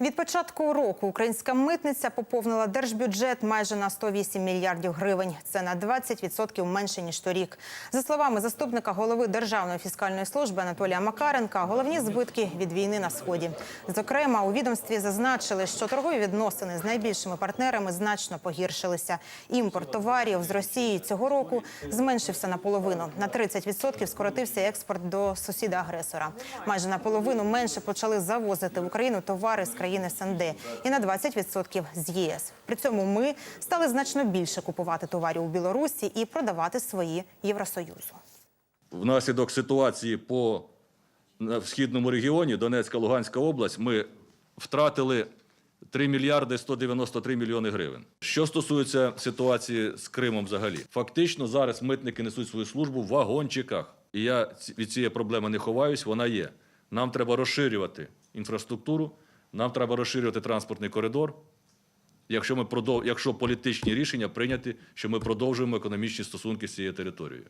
Від початку року українська митниця поповнила держбюджет майже на 108 мільярдів гривень. Це на 20% менше ніж торік. За словами заступника голови Державної фіскальної служби Анатолія Макаренка, головні збитки від війни на сході. Зокрема, у відомстві зазначили, що торгові відносини з найбільшими партнерами значно погіршилися. Імпорт товарів з Росії цього року зменшився наполовину. На 30% скоротився експорт до сусіда-агресора. Майже наполовину менше почали завозити в Україну товари з країн СНД і на 20% з єС. При цьому ми стали значно більше купувати товарів у Білорусі і продавати свої Євросоюзу. Внаслідок ситуації по східному регіоні Донецька, Луганська область ми втратили 3 мільярди 193 мільйони гривень. Що стосується ситуації з Кримом взагалі, фактично зараз митники несуть свою службу в вагончиках. І я від цієї проблеми не ховаюсь, вона є. Нам треба розширювати інфраструктуру, нам треба розширювати транспортний коридор, якщо, ми продов... якщо політичні рішення прийняті, що ми продовжуємо економічні стосунки з цією територією.